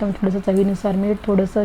सर्वप्रथम थोडंसं चवीनुसार मीठ थोडंसं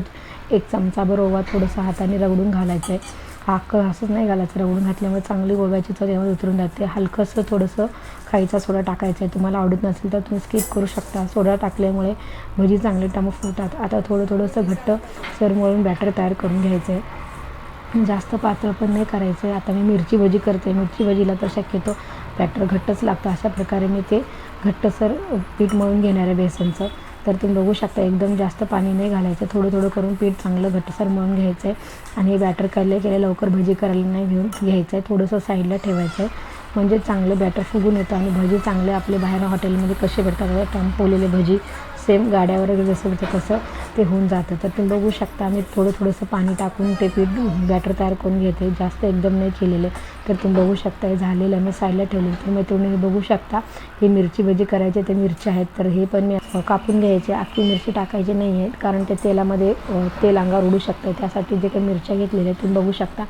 एक चमचाभर ओवा थोडंसं हाताने रगडून घालायचं आहे अख्खं असंच नाही घालायचं रगडून घातल्यामुळे चांगली ओव्याची चव यामध्ये उतरून जाते. हलकंसं थोडंसं खायचा सोडा टाकायचा आहे तुम्हाला आवडत नसेल तर तुम्ही स्किप करू शकता. सोडा टाकल्यामुळे भजी चांगले टमक फुटतात आता थोडं थोडंसं घट्ट सर मळून बॅटर तयार करून घ्यायचं आहे जास्त पातळ पण नाही करायचं आहे आता मी मिरची भजी करते. मिरची भजीला तर शक्यतो बॅटर घट्टच लागतं. अशा प्रकारे मी ते घट्टसर पीठ मळून घेणार आहे बेसनचं. तर तुम्ही बघू शकता एकदम जास्त पाणी नाही घालायचं. थोडं थोडं करून पीठ चांगलं घट्टसर मळून घ्यायचं आहे आणि हे बॅटर केले केले लवकर भजी करायला नाही घेऊन घ्यायचं आहे थोडंसं साईडला ठेवायचं आहे म्हणजे चांगलं बॅटर फुगून येतं आणि भजी चांगले आपले बाहेर हॉटेलमध्ये कसे भेटतात टंपवलेले भजी सेम गाड्यावर वगैरे जसं होतं तसं ते होऊन जातं. तर तुम्ही बघू शकता मी थोडं थोडंसं पाणी टाकून ते पीठ बॅटर तयार करून घेते. जास्त एकदम नाही केलेले. तर तुम्ही बघू शकता हे झालेलं मी साईडला ठेवले तर मग तुम्ही हे बघू शकता ही मिरची भजी करायची ते मिरची आहेत. तर हे पण मी कापून घ्यायचे. अख्खी मिरची टाकायची नाही आहेत कारण ते तेलामध्ये तेल अंगावर उडू शकतं. त्यासाठी जे काही मिरच्या घेतलेल्या आहेत तुम्ही बघू शकता.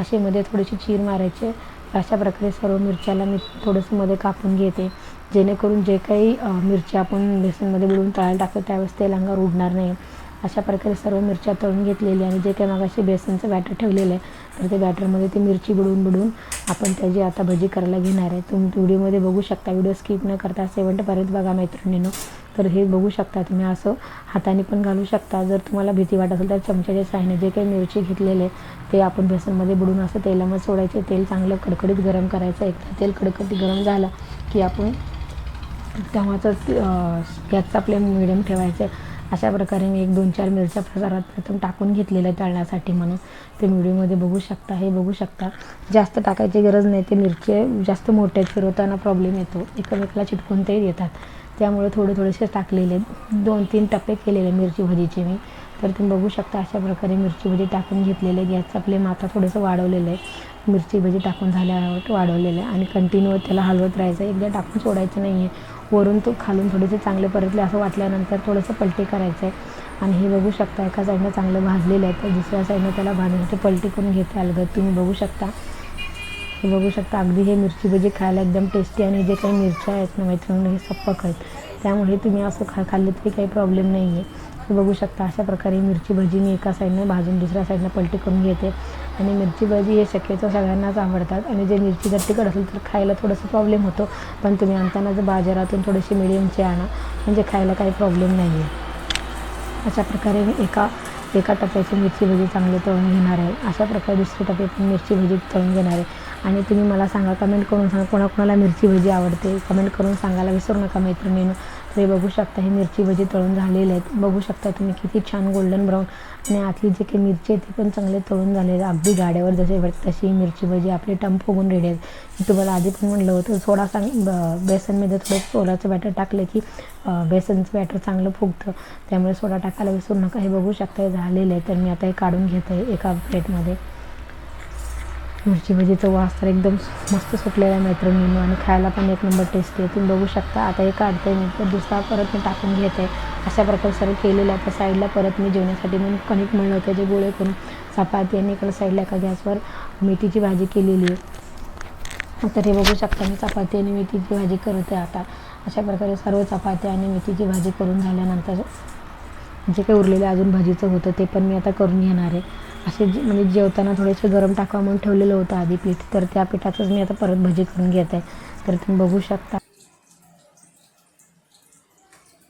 असे मध्ये थोडीशी चीर मारायचे. अशा प्रकारे सर्व मिरच्याला मी थोडंसं मध्ये कापून घेते. जेणेकरून जे काही मिरची आपण बेसनमध्ये बुडवून तळायला टाकतो त्यावेळेस तेल अंगावर उडणार नाही. अशा प्रकारे सर्व मिरच्या तळून घेतलेली आणि जे काही मगाशी बेसनचं बॅटर ठेवलेलं आहे तर ते बॅटरमध्ये ती मिरची बुडवून बुडवून आपण त्याची आता भजी करायला घेणार आहे तुम्ही व्हिडिओमध्ये बघू शकता. व्हिडिओ स्किप न करता शेवटपर्यंत बघा मैत्रिणीनं. तर हे बघू शकता तुम्ही असं हाताने पण घालू शकता. जर तुम्हाला भीती वाटत असेल तर चमच्याच्या साहाय्याने जे काही मिरची घेतलेले ते आपण बेसनमध्ये बुडून असं तेलामध्ये सोडायचे. तेल चांगलं कडकडीत गरम करायचं. एकदा तेल कडकडीत गरम झालं की आपण तेव्हाच गॅसचा फ्लेम मिडियम ठेवायचं. अशा प्रकारे मी एक दोन चार मिरच्या प्रसारात प्रथम टाकून घेतलेलं आहे तळण्यासाठी म्हणून ते व्हिडिओमध्ये बघू शकता हे बघू शकता. जास्त टाकायची गरज नाही ते मिरचे जास्त मोठ्यात फिरवताना प्रॉब्लेम येतो. एकमेकाला चिटकून ते येतात त्यामुळे थोडे थोडेसे टाकलेले दोन तीन टप्पे केलेले मिरची भजीचे मी. तर तुम्ही बघू शकता अशा प्रकारे मिरची भजी टाकून घेतलेले गॅसचा फ्लेम आता थोडंसं वाढवलेलं आहे. मिरची भजी टाकून झाल्यावर वाढवलेलं आहे आणि कंटिन्यू त्याला हलवत राहायचं एकदा टाकून सोडायचं नाही आहे वरून तो खालून थोडेसे चांगले परतले असं वाटल्यानंतर थोडंसं पलटी करायचं आहे. आणि हे बघू शकता एका साईडनं चांगलं भाजलेलं आहे तर दुसऱ्या साईडनं त्याला भाजण्यासाठी पलटी करून घेते अलगद. तुम्ही बघू शकता. हे बघू शकता अगदी हे मिरची भजी खायला एकदम टेस्टी आणि जे काही मिरच्या आहेत ना मैत्रिणी हे सप्पक आहेत. त्यामुळे तुम्ही असं खा खाल्लं तरी काही प्रॉब्लेम नाही आहे हे बघू शकता अशा प्रकारे मिरची भजी मी एका साईडनं भाजून दुसऱ्या साईडनं पलटी करून घेते. आणि मिरची भजी हे शक्यतो सगळ्यांनाच आवडतात. आणि जे मिरची जर तिखट असेल तर खायला थोडंसं प्रॉब्लेम होतो. पण तुम्ही आणताना जर बाजारातून थोडीशी मिडियमची आणा. म्हणजे खायला काही प्रॉब्लेम नाही आहे अशा प्रकारे मी एका एका टप्प्याची मिरची भजी चांगली तळून घेणार आहे. अशा प्रकारे दुसरी टप्पे पण मिरची भजी तळून घेणार आहे. आणि तुम्ही मला सांगा कमेंट करून सांगा कोणाकोणाला मिरची भजी आवडते? कमेंट करून सांगायला विसरू नका मैत्रिणीनं. तर हे बघू शकता हे मिरची भजी तळून झालेले आहेत. बघू शकता तुम्ही किती छान गोल्डन ब्राऊन आणि आतली जी काही मिरची आहे ती पण चांगले तळून झालेले अगदी गाड्यावर जसे भेटत तशी ही मिरची भजी आपली टम फुगून रेडी आहेत. मी तुम्हाला आधी पण म्हणलं होतं सोडा सांग ब- बेसनमध्ये थोडं सोलाचं बॅटर टाकलं की बेसनचं बॅटर चांगलं फुगतं. त्यामुळे सोडा टाकायला विसरू नका. हे बघू शकता हे झालेलं आहे तर मी आता हे काढून घेत आहे एका प्लेटमध्ये मिरची भजीचा वास तर एकदम मस्त सुटलेला आहे मैत्रिणीनं आणि खायला पण एक नंबर टेस्टी आहे. तुम्ही बघू शकता. आता हे काढते मी तर दुसरा परत मी टाकून घेते. अशा प्रकारे सर्व केलेलं आहे. तर साईडला परत मी जेवण्यासाठी मी कणिक म्हणलं होतं. जे गोळे करून चपाती आणि इकडं साईडला एका गॅसवर मेथीची भाजी केलेली आहे. तर हे बघू शकता मी चपाती आणि मेथीची भाजी करते आता. अशा प्रकारे सर्व चपाती आणि मेथीची भाजी करून झाल्यानंतर जे काही उरलेलं अजून भाजीचं होतं ते पण मी आता करून घेणार आहे. असे जे म्हणजे जेवताना थोडेसे गरम टाकावं म्हणून ठेवलेलं होतं आधी पीठ. तर त्या पिठाचंच मी आता परत भजी करून घेत. आहे तर तुम्ही बघू शकता.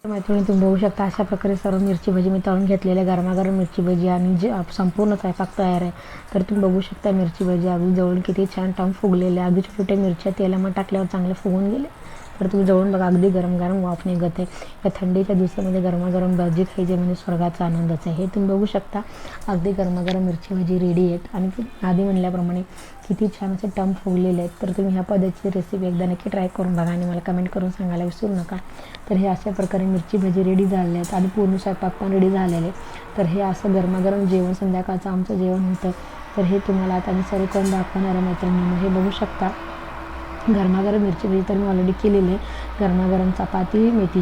मैत्रिणी तुम्ही बघू शकता अशा प्रकारे सर्व मिरची भजी मी तळून घेतलेली आहे गरमागरम मिरची भजी आणि जे संपूर्ण स्वयंपाक तयार आहे. तर तुम्ही बघू शकता मिरची भजी अगदी जवळून किती छान टाम फुगलेले अगदी छोटे छोटे मिरच्या तेलामध्ये टाकल्यावर चांगले फुगून गेले तर तुम्ही जवळून बघा अगदी गरम गरम वाफ निघत आहे या थंडीच्या दिवसामध्ये गरमागरम भाजी खायची म्हणजे स्वर्गाचा आनंदच आहे. हे तुम्ही बघू शकता. अगदी गरमागरम मिरची भाजी रेडी आहेत. आणि ती आधी म्हणल्याप्रमाणे किती छान असे टम फुगलेले आहेत. तर तुम्ही ह्या पद्धतीची रेसिपी एकदा नक्की ट्राय करून बघा आणि मला कमेंट करून सांगायला विसरू नका. तर हे अशा प्रकारे मिरची भजी रेडी झालेले आहेत. आणि पूर्ण स्वयंपाक पण रेडी झालेले तर हे असं गरमागरम जेवण संध्याकाळचं आमचं जेवण होतं. तर हे तुम्हाला आता मी सर्व करून दाखवणार आहे हे बघू शकता. गरमागरम मिरची भजी तर मी ऑलरेडी केलेली आहे. गरमागरम चपाती मेथीची